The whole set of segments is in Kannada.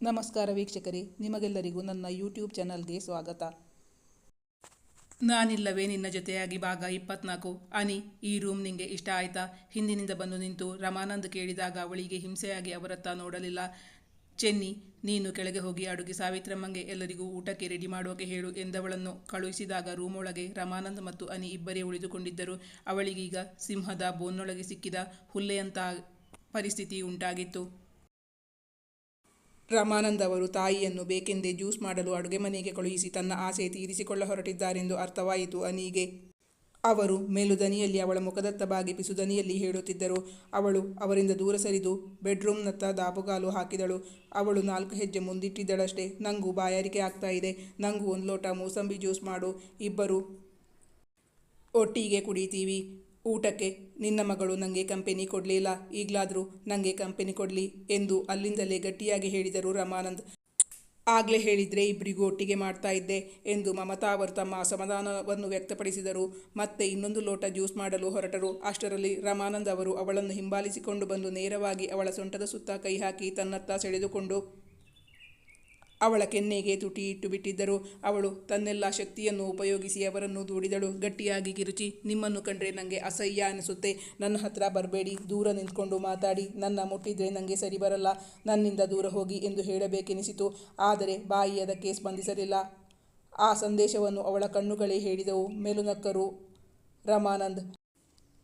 ನಮಸ್ಕಾರ ವೀಕ್ಷಕರೇ, ನಿಮಗೆಲ್ಲರಿಗೂ ನನ್ನ ಯೂಟ್ಯೂಬ್ ಚಾನಲ್ಗೆ ಸ್ವಾಗತ. ನಾನಿಲ್ಲವೇ ನಿನ್ನ ಜೊತೆಯಾಗಿ ಭಾಗ ಇಪ್ಪತ್ನಾಲ್ಕು. ಅನಿ, ಈ ರೂಮ್ ನಿಂಗೆ ಇಷ್ಟ ಆಯ್ತಾ? ಹಿಂದಿನಿಂದ ಬಂದು ನಿಂತು ರಮಾನಂದ್ ಕೇಳಿದಾಗ ಅವಳಿಗೆ ಹಿಂಸೆಯಾಗಿ ಅವರತ್ತ ನೋಡಲಿಲ್ಲ. ಚೆನ್ನಿ, ನೀನು ಕೆಳಗೆ ಹೋಗಿ ಅಡುಗೆ ಸಾವಿತ್ರಮ್ಮಂಗೆ ಎಲ್ಲರಿಗೂ ಊಟಕ್ಕೆ ರೆಡಿ ಮಾಡೋಕೆ ಹೇಳು ಎಂದವಳನ್ನು ಕಳುಹಿಸಿದಾಗ ರೂಮೊಳಗೆ ರಮಾನಂದ್ ಮತ್ತು ಅನಿ ಇಬ್ಬರೇ ಉಳಿದುಕೊಂಡಿದ್ದರು. ಅವಳಿಗೀಗ ಸಿಂಹದ ಬೋನ್ನೊಳಗೆ ಸಿಕ್ಕಿದ ಹುಲ್ಲೆಯಂತ ಪರಿಸ್ಥಿತಿ ಉಂಟಾಗಿತ್ತು. ರಾಮಾನಂದ್ ಅವರು ತಾಯಿಯನ್ನು ಬೇಕೆಂದೇ ಜ್ಯೂಸ್ ಮಾಡಲು ಅಡುಗೆ ಮನೆಗೆ ಕಳುಹಿಸಿ ತನ್ನ ಆಸೆ ತೀರಿಸಿಕೊಳ್ಳ ಹೊರಟಿದ್ದಾರೆಂದು ಅರ್ಥವಾಯಿತು ಅನಿಗೆ. ಅವರು ಮೇಲುದನಿಯಲ್ಲಿ ಅವಳ ಮುಖದತ್ತ ಬಾಗಿ ಪಿಸುದನಿಯಲ್ಲಿ ಹೇಳುತ್ತಿದ್ದರು. ಅವಳು ಅವರಿಂದ ದೂರ ಸರಿದು ಬೆಡ್ರೂಮ್ನತ್ತ ದಾಪುಗಾಲು ಹಾಕಿದಳು. ಅವಳು ನಾಲ್ಕು ಹೆಜ್ಜೆ ಮುಂದಿಟ್ಟಿದ್ದಳಷ್ಟೇ. ನಂಗೂ ಬಾಯಾರಿಕೆ ಆಗ್ತಾ ಇದೆ. ನಂಗೂ ಒಂದು ಲೋಟ ಮೂಸಂಬಿ ಜ್ಯೂಸ್ ಮಾಡು. ಇಬ್ಬರು ಒಟ್ಟಿಗೆ ಕುಡಿತೀವಿ. ಊಟಕ್ಕೆ, ನಿನ್ನ ಮಗಳು ನನಗೆ ಕಂಪೆನಿ ಕೊಡಲಿಲ್ಲ, ಈಗಲಾದರೂ ನನಗೆ ಕಂಪೆನಿ ಕೊಡಲಿ ಎಂದು ಅಲ್ಲಿಂದಲೇ ಗಟ್ಟಿಯಾಗಿ ಹೇಳಿದರು ರಮಾನಂದ್. ಆಗಲೇ ಹೇಳಿದರೆ ಇಬ್ಬರಿಗೂ ಒಟ್ಟಿಗೆ ಮಾಡ್ತಾ ಇದ್ದೆ ಎಂದು ಮಮತಾ ಅವರು ತಮ್ಮ ಅಸಮಾಧಾನವನ್ನು ವ್ಯಕ್ತಪಡಿಸಿದರು. ಮತ್ತೆ ಇನ್ನೊಂದು ಲೋಟ ಜ್ಯೂಸ್ ಮಾಡಲು ಹೊರಟರು. ಅಷ್ಟರಲ್ಲಿ ರಮಾನಂದ್ ಅವರು ಅವಳನ್ನು ಹಿಂಬಾಲಿಸಿಕೊಂಡು ಬಂದು ನೇರವಾಗಿ ಅವಳ ಸೊಂಟದ ಸುತ್ತ ಕೈ ಹಾಕಿ ತನ್ನತ್ತ ಸೆಳೆದುಕೊಂಡು ಅವಳ ಕೆನ್ನೆಗೆ ತುಟಿ ಇಟ್ಟು ಬಿಟ್ಟಿದ್ದರು. ಅವಳು ತನ್ನೆಲ್ಲ ಶಕ್ತಿಯನ್ನು ಉಪಯೋಗಿಸಿ ಅವರನ್ನು ದೂಡಿದಳು. ಗಟ್ಟಿಯಾಗಿ ಕಿರುಚಿ, ನಿಮ್ಮನ್ನು ಕಂಡ್ರೆ ನನಗೆ ಅಸಹ್ಯ ಅನಿಸುತ್ತೆ. ನನ್ನ ಹತ್ರ ಬರಬೇಡಿ. ದೂರ ನಿಂತ್ಕೊಂಡು ಮಾತಾಡಿ. ನನ್ನ ಮುಟ್ಟಿದ್ರೆ ನನಗೆ ಸರಿ ಬರಲ್ಲ. ನನ್ನಿಂದ ದೂರ ಹೋಗಿ ಎಂದು ಹೇಳಬೇಕೆನಿಸಿತು. ಆದರೆ ಬಾಯಿ ಅದಕ್ಕೆ ಸ್ಪಂದಿಸಲಿಲ್ಲ. ಆ ಸಂದೇಶವನ್ನು ಅವಳ ಕಣ್ಣುಗಳೇ ಹೇಳಿದವು. ಮೇಲುನಕ್ಕರು, ರಮಾನಂದ್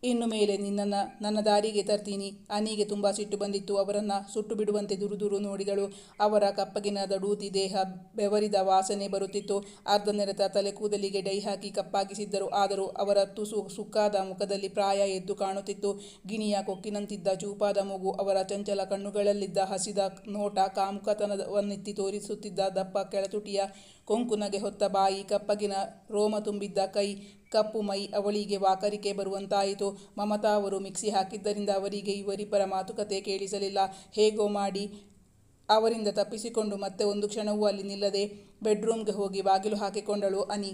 ಇನ್ನು ಮೇಲೆ ನಿನ್ನನ್ನು, ನನ್ನ ದಾರಿಗೆ ತರ್ತೀನಿ. ಅನಿಗೆ ತುಂಬ ಸಿಟ್ಟು ಬಂದಿತ್ತು. ಅವರನ್ನು ಸುಟ್ಟು ಬಿಡುವಂತೆ ದುರುದುರು ನೋಡಿದಳು. ಅವರ ಕಪ್ಪಗಿನ ದಡೂತಿ ದೇಹ ಬೆವರಿದ ವಾಸನೆ ಬರುತ್ತಿತ್ತು. ಅರ್ಧ ನೆರೆತ ತಲೆ ಕೂದಲಿಗೆ ಡೈ ಹಾಕಿ ಕಪ್ಪಾಗಿಸಿದ್ದರು. ಆದರೂ ಅವರ ತುಸು ಸುಕ್ಕಾದ ಮುಖದಲ್ಲಿ ಪ್ರಾಯ ಎದ್ದು ಕಾಣುತ್ತಿತ್ತು. ಗಿಣಿಯ ಕೊಕ್ಕಿನಂತಿದ್ದ ಚೂಪಾದ ಮಗು ಅವರ ಚಂಚಲ ಕಣ್ಣುಗಳಲ್ಲಿದ್ದ ಹಸಿದ ನೋಟ ಕಾಮುಕತನವನ್ನೆತ್ತಿ ತೋರಿಸುತ್ತಿದ್ದ ದಪ್ಪ ಕೆಳತುಟಿಯ ಕೊಂಕುನಗೆ ಹೊತ್ತ ಬಾಯಿ ಕಪ್ಪಗಿನ ರೋಮ ತುಂಬಿದ್ದ ಕೈ ಕಪ್ಪು ಮೈ ಅವಳಿಗೆ ವಾಕರಿಕೆ ಬರುವಂತಾಯಿತು. ಮಮತಾ ಅವರು ಮಿಕ್ಸಿ ಹಾಕಿದ್ದರಿಂದ ಅವರಿಗೆ ಇವರಿಬ್ಬರ ಮಾತುಕತೆ ಕೇಳಿಸಲಿಲ್ಲ. ಹೇಗೋ ಮಾಡಿ ಅವರಿಂದ ತಪ್ಪಿಸಿಕೊಂಡು ಮತ್ತೆ ಒಂದು ಕ್ಷಣವೂ ಅಲ್ಲಿ ನಿಲ್ಲದೆ ಬೆಡ್ರೂಮ್ಗೆ ಹೋಗಿ ಬಾಗಿಲು ಹಾಕಿಕೊಂಡಳು ಅನಿ.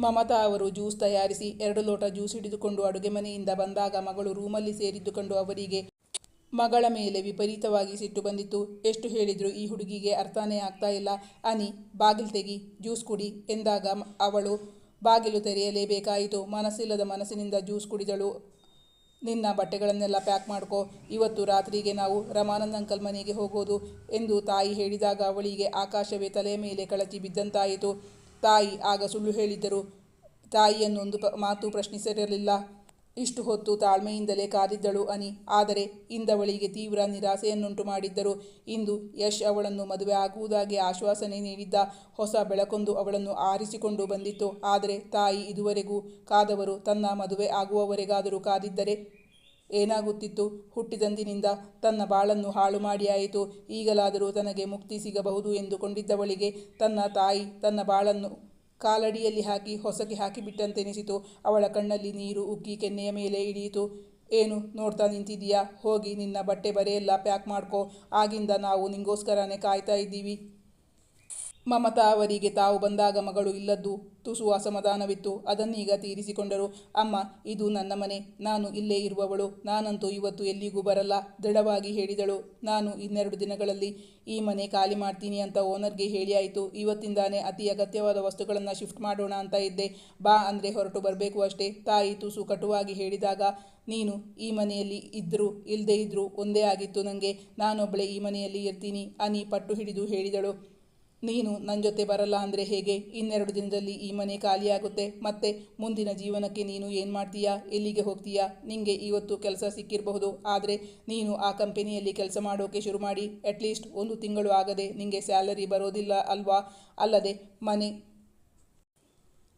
ಮಮತಾ ಅವರು ಜ್ಯೂಸ್ ತಯಾರಿಸಿ ಎರಡು ಲೋಟ ಜ್ಯೂಸ್ ಹಿಡಿದುಕೊಂಡು ಅಡುಗೆ ಮನೆಯಿಂದ ಬಂದಾಗ ಮಗಳು ರೂಮಲ್ಲಿ ಸೇರಿದ್ದುಕೊಂಡು ಅವರಿಗೆ ಮಗಳ ಮೇಲೆ ವಿಪರೀತವಾಗಿ ಸಿಟ್ಟು ಬಂದಿತ್ತು. ಎಷ್ಟು ಹೇಳಿದ್ರು ಈ ಹುಡುಗಿಗೆ ಅರ್ಥನೇ ಆಗ್ತಾ ಇಲ್ಲ. ಅನಿ, ಬಾಗಿಲು ತೆಗಿ, ಜ್ಯೂಸ್ ಕುಡಿ ಎಂದಾಗ ಅವಳು ಬಾಗಿಲು ತೆರೆಯಲೇಬೇಕಾಯಿತು. ಮನಸ್ಸಿಲ್ಲದ ಮನಸ್ಸಿನಿಂದ ಜ್ಯೂಸ್ ಕುಡಿದಳು. ನಿನ್ನ ಬಟ್ಟೆಗಳನ್ನೆಲ್ಲ ಪ್ಯಾಕ್ ಮಾಡ್ಕೋ. ಇವತ್ತು ರಾತ್ರಿಗೆ ನಾವು ರಮಾನಂದ ಅಂಕಲ್ ಮನೆಗೆ ಹೋಗೋದು ಎಂದು ತಾಯಿ ಹೇಳಿದಾಗ ಅವಳಿಗೆ ಆಕಾಶವೇ ತಲೆ ಮೇಲೆ ಕಳಚಿ ಬಿದ್ದಂತಾಯಿತು. ತಾಯಿ ಆಗ ಸುಳ್ಳು ಹೇಳಿದ್ದರು. ತಾಯಿಯನ್ನೊಂದು ಮಾತು ಪ್ರಶ್ನಿಸಿರಲಿಲ್ಲ. ಇಷ್ಟು ಹೊತ್ತು ತಾಳ್ಮೆಯಿಂದಲೇ ಕಾದಿದ್ದಳು ಅನಿ. ಆದರೆ ಇಂದವಳಿಗೆ ತೀವ್ರ ನಿರಾಸೆಯನ್ನುಂಟು ಮಾಡಿದ್ದರು. ಇಂದು ಯಶ್ ಅವಳನ್ನು ಮದುವೆ ಆಗುವುದಾಗಿ ಆಶ್ವಾಸನೆ ನೀಡಿದ್ದ ಹೊಸ ಬೆಳಕೊಂದು ಅವಳನ್ನು ಆರಿಸಿಕೊಂಡು ಬಂದಿತ್ತು. ಆದರೆ ತಾಯಿ ಇದುವರೆಗೂ ಕಾದವರು ತನ್ನ ಮದುವೆ ಆಗುವವರೆಗಾದರೂ ಕಾದಿದ್ದರೆ ಏನಾಗುತ್ತಿತ್ತು? ಹುಟ್ಟಿದಂದಿನಿಂದ ತನ್ನ ಬಾಳನ್ನು ಹಾಳು ಮಾಡಿಯಾಯಿತು ಈಗಲಾದರೂ ತನಗೆ ಮುಕ್ತಿ ಸಿಗಬಹುದು ಎಂದುಕೊಂಡಿದ್ದವಳಿಗೆ ತನ್ನ ತಾಯಿ ತನ್ನ ಬಾಳನ್ನು ಕಾಲಡಿಯಲ್ಲಿ ಹಾಕಿ ಹೊಸಗೆ ಹಾಕಿಬಿಟ್ಟಂತೆನಿಸಿತು ಅವಳ ಕಣ್ಣಲ್ಲಿ ನೀರು ಉಕ್ಕಿ ಕೆನ್ನೆಯ ಮೇಲೆ ಇಳಿಯಿತು. ಏನು ನೋಡ್ತಾ ನಿಂತಿದ್ದೀಯಾ? ಹೋಗಿ ನಿನ್ನ ಬಟ್ಟೆ ಬರೆಯೆಲ್ಲ ಪ್ಯಾಕ್ ಮಾಡ್ಕೋ. ಆಗಿಂದ ನಾವು ನಿಂಗೋಸ್ಕರನೇ ಕಾಯ್ತಾ ಇದ್ದೀವಿ. ಮಮತಾ ಅವರಿಗೆ ತಾವು ಬಂದಾಗ ಮಗಳು ಇಲ್ಲದ್ದು ತುಸು ಅಸಮಾಧಾನವಿತ್ತು. ಅದನ್ನೀಗ ತೀರಿಸಿಕೊಂಡರು. ಅಮ್ಮ, ಇದು ನನ್ನ ಮನೆ. ನಾನು ಇಲ್ಲೇ ಇರುವವಳು. ನಾನಂತೂ ಇವತ್ತು ಎಲ್ಲಿಗೂ ಬರಲ್ಲ. ದೃಢವಾಗಿ ಹೇಳಿದಳು. ನಾನು ಇನ್ನೆರಡು ದಿನಗಳಲ್ಲಿ ಈ ಮನೆ ಖಾಲಿ ಮಾಡ್ತೀನಿ ಅಂತ ಓನರ್ಗೆ ಹೇಳಿ ಆಯಿತು. ಇವತ್ತಿಂದಾನೇ ಅತಿ ಅಗತ್ಯವಾದ ವಸ್ತುಗಳನ್ನು ಶಿಫ್ಟ್ ಮಾಡೋಣ ಅಂತ ಇದ್ದೆ. ಬಾ ಅಂದರೆ ಹೊರಟು ಬರಬೇಕು ಅಷ್ಟೇ. ತಾಯಿ ತುಸು ಕಟುವಾಗಿ ಹೇಳಿದಾಗ, ನೀನು ಈ ಮನೆಯಲ್ಲಿ ಇದ್ದರೂ ಇಲ್ಲದೇ ಇದ್ದರೂ ಒಂದೇ ಆಗಿತ್ತು ನನಗೆ ನಾನೊಬ್ಬಳೆ ಈ ಮನೆಯಲ್ಲಿ ಇರ್ತೀನಿ. ಅನಿ ಪಟ್ಟು ಹಿಡಿದು ಹೇಳಿದಳು. ನೀನು ನನ್ನ ಜೊತೆ ಬರಲ್ಲ ಅಂದರೆ ಹೇಗೆ? ಇನ್ನೆರಡು ದಿನದಲ್ಲಿ ಈ ಮನೆ ಖಾಲಿಯಾಗುತ್ತೆ. ಮತ್ತೆ ಮುಂದಿನ ಜೀವನಕ್ಕೆ ನೀನು ಏನು ಮಾಡ್ತೀಯಾ? ಎಲ್ಲಿಗೆ ಹೋಗ್ತೀಯಾ? ನಿಂಗೆ ಇವತ್ತು ಕೆಲಸ ಸಿಕ್ಕಿರಬಹುದು. ಆದರೆ ನೀನು ಆ ಕಂಪನಿಯಲ್ಲಿ ಕೆಲಸ ಮಾಡೋಕೆ ಶುರು ಮಾಡಿ ಅಟ್ಲೀಸ್ಟ್ ಒಂದು ತಿಂಗಳು ಆಗದೆ ನಿಂಗೆ ಸ್ಯಾಲರಿ ಬರೋದಿಲ್ಲ ಅಲ್ವಾ? ಅಲ್ಲದೆ ಮನೆ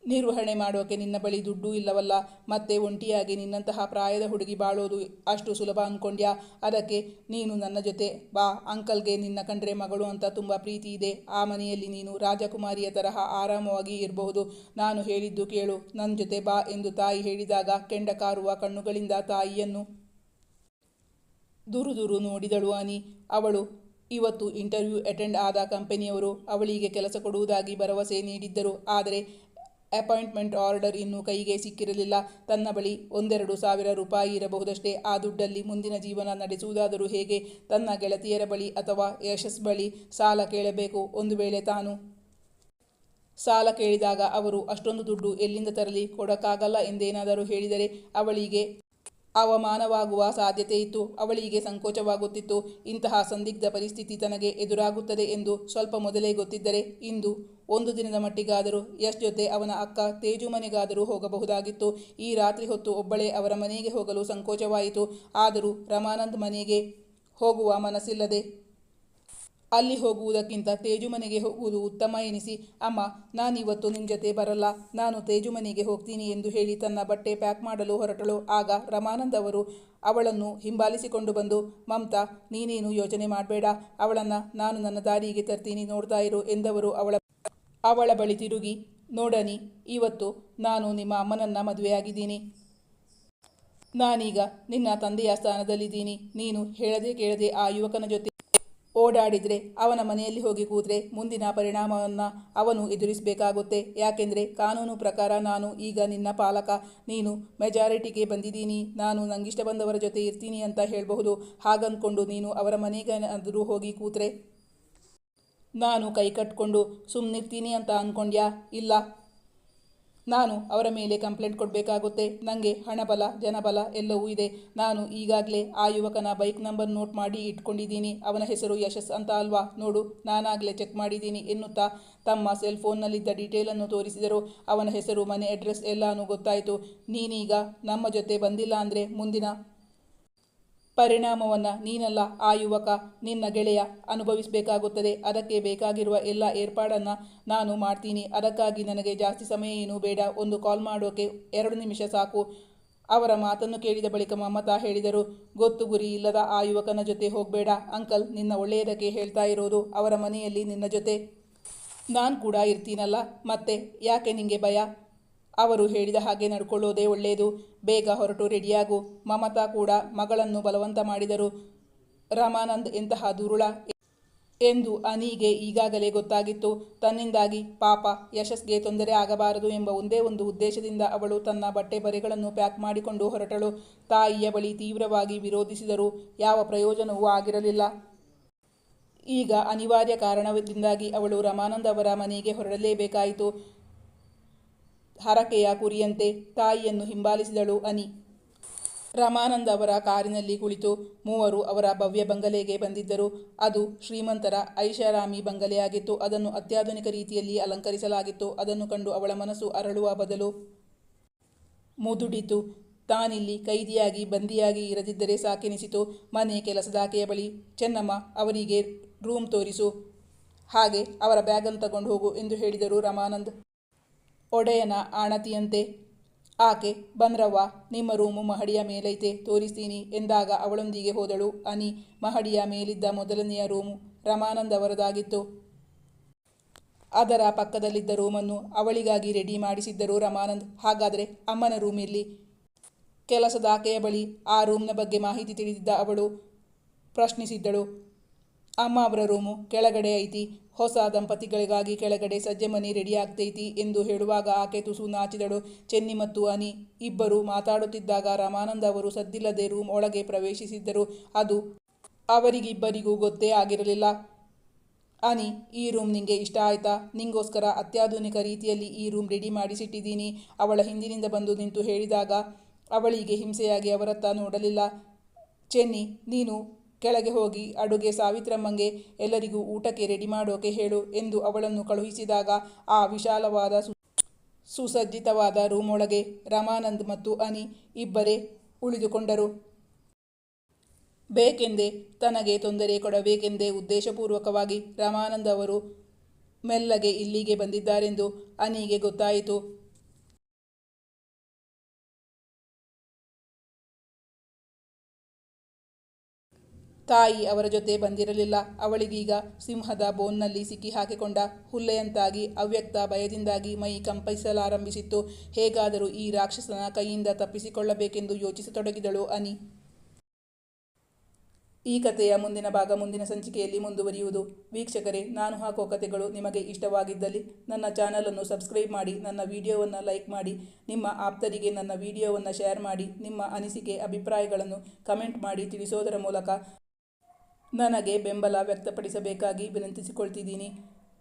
ನಿರ್ವಹಣೆ ಮಾಡೋಕೆ ನಿನ್ನ ಬಳಿ ದುಡ್ಡು ಇಲ್ಲವಲ್ಲ, ಮತ್ತೆ ಒಂಟಿಯಾಗಿ ನಿನ್ನಂತಹ ಪ್ರಾಯದ ಹುಡುಗಿ ಬಾಳೋದು ಅಷ್ಟು ಸುಲಭ ಅಂದ್ಕೊಂಡ್ಯಾ ಅದಕ್ಕೆ ನೀನು ನನ್ನ ಜೊತೆ ಬಾ, ಅಂಕಲ್ಗೆ ನಿನ್ನ ಕಂಡ್ರೆ ಮಗಳು ಅಂತ ತುಂಬ ಪ್ರೀತಿ ಇದೆ. ಆ ಮನೆಯಲ್ಲಿ ನೀನು ರಾಜಕುಮಾರಿಯ ತರಹ ಆರಾಮವಾಗಿ ಇರಬಹುದು ನಾನು ಹೇಳಿದ್ದು ಕೇಳು ನನ್ನ ಜೊತೆ ಬಾ ಎಂದು ತಾಯಿ ಹೇಳಿದಾಗ ಕೆಂಡ ಕಾರುವ ಕಣ್ಣುಗಳಿಂದ ತಾಯಿಯನ್ನು ದೂರು ದೂರು ನೋಡಿದಳು ಅನಿ. ಅವಳು, ಇವತ್ತು ಇಂಟರ್ವ್ಯೂ ಅಟೆಂಡ್ ಆದ ಕಂಪನಿಯವರು ಅವಳಿಗೆ ಕೆಲಸ ಕೊಡುವುದಾಗಿ ಭರವಸೆ ನೀಡಿದ್ದರು. ಆದರೆ ಅಪಾಯಿಂಟ್ಮೆಂಟ್ ಆರ್ಡರ್ ಇನ್ನೂ ಕೈಗೆ ಸಿಕ್ಕಿರಲಿಲ್ಲ. ತನ್ನ ಬಳಿ ಒಂದೆರಡು ಸಾವಿರ ರೂಪಾಯಿ ಇರಬಹುದಷ್ಟೇ. ಆ ದುಡ್ಡಲ್ಲಿ ಮುಂದಿನ ಜೀವನ ನಡೆಸುವುದಾದರೂ ಹೇಗೆ? ತನ್ನ ಗೆಳತಿಯರ ಬಳಿ ಅಥವಾ ಯಶಸ್ ಬಳಿ ಸಾಲ ಕೇಳಬೇಕು. ಒಂದು ವೇಳೆ ತಾನು ಸಾಲ ಕೇಳಿದಾಗ ಅವರು ಅಷ್ಟೊಂದು ದುಡ್ಡು ಎಲ್ಲಿಂದ ತರಲಿ? ಕೊಡಕ್ಕಾಗಲ್ಲ ಎಂದೇನಾದರೂ ಹೇಳಿದರೆ ಅವಳಿಗೆ ಅವಮಾನವಾಗುವ ಸಾಧ್ಯತೆ ಇತ್ತು. ಅವಳಿಗೆ ಸಂಕೋಚವಾಗುತ್ತಿತ್ತು. ಇಂತಹ ಸಂದಿಗ್ಧ ಪರಿಸ್ಥಿತಿ ತನಗೆ ಎದುರಾಗುತ್ತದೆ ಎಂದು ಸ್ವಲ್ಪ ಮೊದಲೇ ಗೊತ್ತಿದ್ದರೆ ಇಂದು ಒಂದು ದಿನದ ಮಟ್ಟಿಗಾದರೂ ಯಶ್ ಜೊತೆ ಅವನ ಅಕ್ಕ ತೇಜು ಮನೆಗಾದರೂ ಹೋಗಬಹುದಾಗಿತ್ತು. ಈ ರಾತ್ರಿ ಹೊತ್ತು ಒಬ್ಬಳೇ ಅವರ ಮನೆಗೆ ಹೋಗಲು ಸಂಕೋಚವಾಯಿತು. ಆದರೂ ರಮಾನಂದ್ ಮನೆಗೆ ಹೋಗುವ ಮನಸ್ಸಿಲ್ಲದೆ ಅಲ್ಲಿ ಹೋಗುವುದಕ್ಕಿಂತ ತೇಜು ಮನೆಗೆ ಹೋಗುವುದು ಉತ್ತಮ ಎನಿಸಿ, ಅಮ್ಮ, ನಾನಿವತ್ತು ನಿಮ್ಮ ಜೊತೆ ಬರಲ್ಲ. ನಾನು ತೇಜು ಮನೆಗೆ ಹೋಗ್ತೀನಿ ಎಂದು ಹೇಳಿ ತನ್ನ ಬಟ್ಟೆ ಪ್ಯಾಕ್ ಮಾಡಲು ಹೊರಟಳು. ಆಗ ರಮಾನಂದ್ ಅವರು ಅವಳನ್ನು ಹಿಂಬಾಲಿಸಿಕೊಂಡು ಬಂದು, ಮಮತಾ, ನೀನೇನು ಯೋಚನೆ ಮಾಡಬೇಡ. ಅವಳನ್ನು ನಾನು ನನ್ನ ದಾರಿಗೆ ತರ್ತೀನಿ. ನೋಡ್ತಾ ಇರು ಎಂದವರು ಅವಳ ಅವಳ ಬಳಿ ತಿರುಗಿ ನೋಡನಿ ಇವತ್ತು ನಾನು ನಿಮ್ಮ ಅಮ್ಮನನ್ನ ಮದುವೆಯಾಗಿದ್ದೀನಿ. ನಾನೀಗ ನಿನ್ನ ತಂದೆಯ ಸ್ಥಾನದಲ್ಲಿದ್ದೀನಿ. ನೀನು ಹೇಳದೆ ಕೇಳದೆ ಆ ಯುವಕನ ಜೊತೆ ಓಡಾಡಿದರೆ, ಅವನ ಮನೆಯಲ್ಲಿ ಹೋಗಿ ಕೂತ್ರೆ ಮುಂದಿನ ಪರಿಣಾಮವನ್ನು ಅವನು ಎದುರಿಸಬೇಕಾಗುತ್ತೆ. ಯಾಕೆಂದರೆ ಕಾನೂನು ಪ್ರಕಾರ ನಾನು ಈಗ ನಿನ್ನ ಪಾಲಕ. ನೀನು ಮೆಜಾರಿಟಿಗೆ ಬಂದಿದ್ದೀನಿ. ನಾನು ನಂಗಿಷ್ಟ ಬಂದವರ ಜೊತೆ ಇರ್ತೀನಿ ಅಂತ ಹೇಳಬಹುದು. ಹಾಗಂದ್ಕೊಂಡು ನೀನು ಅವರ ಮನೆಗೆ ಹೋಗಿ ಕೂತ್ರೆ ನಾನು ಕೈ ಕಟ್ಕೊಂಡು ಸುಮ್ಮನಿರ್ತೀನಿ ಅಂತ ಅಂದ್ಕೊಂಡ್ಯಾ ಇಲ್ಲ. ನಾನು ಅವರ ಮೇಲೆ ಕಂಪ್ಲೇಂಟ್ ಕೊಡಬೇಕಾಗುತ್ತೆ. ನನಗೆ ಹಣಬಲ, ಜನಬಲ ಎಲ್ಲವೂ ಇದೆ. ನಾನು ಈಗಾಗಲೇ ಆ ಯುವಕನ ಬೈಕ್ ನಂಬರ್ ನೋಟ್ ಮಾಡಿ ಇಟ್ಕೊಂಡಿದ್ದೀನಿ. ಅವನ ಹೆಸರು ಯಶಸ್ ಅಂತ ಅಲ್ವಾ? ನೋಡು, ನಾನಾಗಲೇ ಚೆಕ್ ಮಾಡಿದ್ದೀನಿ ಎನ್ನುತ್ತಾ? ತಮ್ಮ ಸೆಲ್ ಫೋನ್ನಲ್ಲಿದ್ದ ಡೀಟೇಲನ್ನು ತೋರಿಸಿದರು. ಅವನ ಹೆಸರು, ಮನೆ ಅಡ್ರೆಸ್ ಎಲ್ಲಾನು ಗೊತ್ತಾಯಿತು. ನೀನೀಗ ನಮ್ಮ ಜೊತೆ ಬಂದಿಲ್ಲ ಅಂದರೆ ಮುಂದಿನ ಪರಿಣಾಮವನ್ನು ನೀನಲ್ಲ, ಆ ಯುವಕ, ನಿನ್ನ ಗೆಳೆಯ ಅನುಭವಿಸಬೇಕಾಗುತ್ತದೆ. ಅದಕ್ಕೆ ಬೇಕಾಗಿರುವ ಎಲ್ಲ ಏರ್ಪಾಡನ್ನು ನಾನು ಮಾಡ್ತೀನಿ. ಅದಕ್ಕಾಗಿ ನನಗೆ ಜಾಸ್ತಿ ಸಮಯ ಏನೂ ಬೇಡ. ಒಂದು ಕಾಲ್ ಮಾಡೋಕೆ ಎರಡು ನಿಮಿಷ ಸಾಕು. ಅವರ ಮಾತನ್ನು ಕೇಳಿದ ಬಳಿಕ ಮಮತಾ ಹೇಳಿದರು, ಗೊತ್ತು ಗುರಿ ಇಲ್ಲದ ಆ ಯುವಕನ ಜೊತೆ ಹೋಗಬೇಡ. ಅಂಕಲ್, ನಿನ್ನ ಒಳ್ಳೆಯದಕ್ಕೆ ಹೇಳ್ತಾ ಇರೋದು ಅವರ ಮನೆಯಲ್ಲಿ ನಿನ್ನ ಜೊತೆ. ನಾನು ಕೂಡ ಇರ್ತೀನಲ್ಲ. ಮತ್ತೆ ಯಾಕೆ ನಿಮಗೆ ಭಯ? ಅವರು ಹೇಳಿದ ಹಾಗೆ ನಡ್ಕೊಳ್ಳೋದೇ ಒಳ್ಳೆಯದು. ಬೇಗ ಹೊರಟು ರೆಡಿಯಾಗು. ಮಮತಾ ಕೂಡ ಮಗಳನ್ನು ಬಲವಂತ ಮಾಡಿದರು. ರಮಾನಂದ್ ಎಂತಹ ದುರುಳ ಎಂದು ಅನಿಗೆ ಈಗಾಗಲೇ ಗೊತ್ತಾಗಿತ್ತು. ತನ್ನಿಂದಾಗಿ ಪಾಪ ಯಶಸ್ಗೆ ತೊಂದರೆ ಆಗಬಾರದು ಎಂಬ ಒಂದೇ ಒಂದು ಉದ್ದೇಶದಿಂದ ಅವಳು ತನ್ನ ಬಟ್ಟೆ ಬರೆಗಳನ್ನು ಪ್ಯಾಕ್ ಮಾಡಿಕೊಂಡು ಹೊರಟಳು. ತಾಯಿಯ ಬಳಿ ತೀವ್ರವಾಗಿ ವಿರೋಧಿಸಿದರು. ಯಾವ ಪ್ರಯೋಜನವೂ ಆಗಿರಲಿಲ್ಲ. ಈಗ ಅನಿವಾರ್ಯ ಕಾರಣದಿಂದಾಗಿ ಅವಳು ರಮಾನಂದ್ ಅವರ ಮನೆಗೆ ಹೊರಡಲೇಬೇಕಾಯಿತು. ಹರಕೆಯ ಕುರಿಯಂತೆ ತಾಯಿಯನ್ನು ಹಿಂಬಾಲಿಸಿದಳು ಅನಿ. ರಮಾನಂದ ಅವರ ಕಾರಿನಲ್ಲಿ ಕುಳಿತು ಮೂವರು ಅವರ ಭವ್ಯ ಬಂಗಲೆಗೆ ಬಂದಿದ್ದರು. ಅದು ಶ್ರೀಮಂತರ ಐಷಾರಾಮಿ ಬಂಗಲೆಯಾಗಿತ್ತು. ಅದನ್ನು ಅತ್ಯಾಧುನಿಕ ರೀತಿಯಲ್ಲಿ ಅಲಂಕರಿಸಲಾಗಿತ್ತು. ಅದನ್ನು ಕಂಡು ಅವಳ ಮನಸ್ಸು ಅರಳುವ ಬದಲು ಮುದುಡಿತು. ತಾನಿಲ್ಲಿ ಕೈದಿಯಾಗಿ ಬಂದಿಯಾಗಿ ಇರದಿದ್ದರೆ ಸಾಕೆನಿಸಿತು. ಮನೆ ಕೆಲಸದಾಕೆಯ ಬಳಿ, ಚೆನ್ನಮ್ಮ, ಅವರಿಗೆ ರೂಮ್ ತೋರಿಸು. ಹಾಗೆ ಅವರ ಬ್ಯಾಗನ್ನು ತಗೊಂಡು ಹೋಗು ಎಂದು ಹೇಳಿದರು ರಮಾನಂದ್. ಒಡೆಯನ ಆಣತಿಯಂತೆ, ಆಕೆ ಬಂದ್ರವ್ವ, ನಿಮ್ಮ ರೂಮು ಮಹಡಿಯ ಮೇಲೈತೆ, ತೋರಿಸ್ತೀನಿ ಎಂದಾಗ ಅವಳೊಂದಿಗೆ ಹೋದಳು ಅನಿ ಮಹಡಿಯ ಮೇಲಿದ್ದ ಮೊದಲನೆಯ ರೂಮು ರಮಾನಂದ್ ಅವರದಾಗಿತ್ತು ಅದರ ಪಕ್ಕದಲ್ಲಿದ್ದ ರೂಮನ್ನು ಅವಳಿಗಾಗಿ ರೆಡಿ ಮಾಡಿಸಿದ್ದರು ರಮಾನಂದ್. ಹಾಗಾದರೆ ಅಮ್ಮನ ರೂಮ್ ಕೆಲಸದ ಕೆಲಸದಾಕೆಯ ಬಳಿ ಆ ರೂಮ್ನ ಬಗ್ಗೆ ಮಾಹಿತಿ ತಿಳಿದಿದ್ದ ಅವಳು ಪ್ರಶ್ನಿಸಿದ್ದಳು. ಅಮ್ಮ ಅವರ ರೂಮು ಕೆಳಗಡೆ ಐತಿ. ಹೊಸ ದಂಪತಿಗಳಿಗಾಗಿ ಕೆಳಗಡೆ ಸಜ್ಜೆ ಮನೆ ರೆಡಿ ಆಗ್ತೈತಿ ಎಂದು ಹೇಳುವಾಗ ಆಕೆ ತುಸು ನಾಚಿದಳು. ಚೆನ್ನಿ ಮತ್ತು ಅನಿ ಇಬ್ಬರು ಮಾತಾಡುತ್ತಿದ್ದಾಗ ರಮಾನಂದ ಅವರು ಸದ್ದಿಲ್ಲದೆ ರೂಮ್ ಒಳಗೆ ಪ್ರವೇಶಿಸಿದ್ದರು. ಅದು ಅವರಿಗಿಬ್ಬರಿಗೂ ಗೊತ್ತೇ ಆಗಿರಲಿಲ್ಲ. ಅನಿ, ಈ ರೂಮ್ ನಿಂಗೆ ಇಷ್ಟ ಆಯ್ತಾ? ನಿಂಗೋಸ್ಕರ ಅತ್ಯಾಧುನಿಕ ರೀತಿಯಲ್ಲಿ ಈ ರೂಮ್ ರೆಡಿ ಮಾಡಿಸಿಟ್ಟಿದ್ದೀನಿ. ಅವಳ ಹಿಂದಿನಿಂದ ಬಂದು ನಿಂತು ಹೇಳಿದಾಗ ಅವಳಿಗೆ ಹಿಂಸೆಯಾಗಿ ಅವರತ್ತ ನೋಡಲಿಲ್ಲ. ಚೆನ್ನಿ, ನೀನು ಕೆಳಗೆ ಹೋಗಿ, ಅಡುಗೆ ಸಾವಿತ್ರಮ್ಮಂಗೆ, ಎಲ್ಲರಿಗೂ ಊಟಕ್ಕೆ ರೆಡಿ ಮಾಡೋಕೆ ಹೇಳು ಎಂದು ಅವಳನ್ನು ಕಳುಹಿಸಿದಾಗ ಆ ವಿಶಾಲವಾದ ಸುಸಜ್ಜಿತವಾದ ರೂಮೊಳಗೆ ರಮಾನಂದ್ ಮತ್ತು ಅನಿ ಇಬ್ಬರೇ ಉಳಿದುಕೊಂಡರು. ಬೇಕೆಂದೇ, ತನಗೆ ತೊಂದರೆ ಕೊಡಬೇಕೆಂದೇ ಉದ್ದೇಶಪೂರ್ವಕವಾಗಿ ರಮಾನಂದ್ ಅವರು ಮೆಲ್ಲಗೆ ಇಲ್ಲಿಗೆ ಬಂದಿದ್ದಾರೆಂದು ಅನಿಗೆ ಗೊತ್ತಾಯಿತು. ತಾಯಿ ಅವರ ಜೊತೆ ಬಂದಿರಲಿಲ್ಲ. ಅವಳಿಗೀಗ ಸಿಂಹದ ಬೋನ್ನಲ್ಲಿ ಸಿಕ್ಕಿ ಹಾಕಿಕೊಂಡ ಹುಲ್ಲೆಯಂತಾಗಿ ಅವ್ಯಕ್ತ ಭಯದಿಂದಾಗಿ ಮೈ ಕಂಪಿಸಲಾರಂಭಿಸಿತ್ತು. ಹೇಗಾದರೂ ಈ ರಾಕ್ಷಸನ ಕೈಯಿಂದ ತಪ್ಪಿಸಿಕೊಳ್ಳಬೇಕೆಂದು ಯೋಚಿಸತೊಡಗಿದಳು ಅನಿ. ಈ ಕಥೆಯ ಮುಂದಿನ ಭಾಗ ಮುಂದಿನ ಸಂಚಿಕೆಯಲ್ಲಿ ಮುಂದುವರಿಯುವುದು. ವೀಕ್ಷಕರೇ, ನಾನು ಹಾಕೋ ಕಥೆಗಳು ನಿಮಗೆ ಇಷ್ಟವಾಗಿದ್ದಲ್ಲಿ ನನ್ನ ಚಾನಲನ್ನು ಸಬ್ಸ್ಕ್ರೈಬ್ ಮಾಡಿ, ನನ್ನ ವಿಡಿಯೋವನ್ನು ಲೈಕ್ ಮಾಡಿ, ನಿಮ್ಮ ಆಪ್ತರಿಗೆ ನನ್ನ ವಿಡಿಯೋವನ್ನು ಶೇರ್ ಮಾಡಿ, ನಿಮ್ಮ ಅನಿಸಿಕೆ, ಅಭಿಪ್ರಾಯಗಳನ್ನು ಕಮೆಂಟ್ ಮಾಡಿ ತಿಳಿಸೋದರ ಮೂಲಕ ನನಗೆ ಬೆಂಬಲ ವ್ಯಕ್ತಪಡಿಸಬೇಕಾಗಿ ವಿನಂತಿಸಿಕೊಳ್ತಿದ್ದೀನಿ.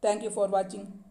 Thank you for watching.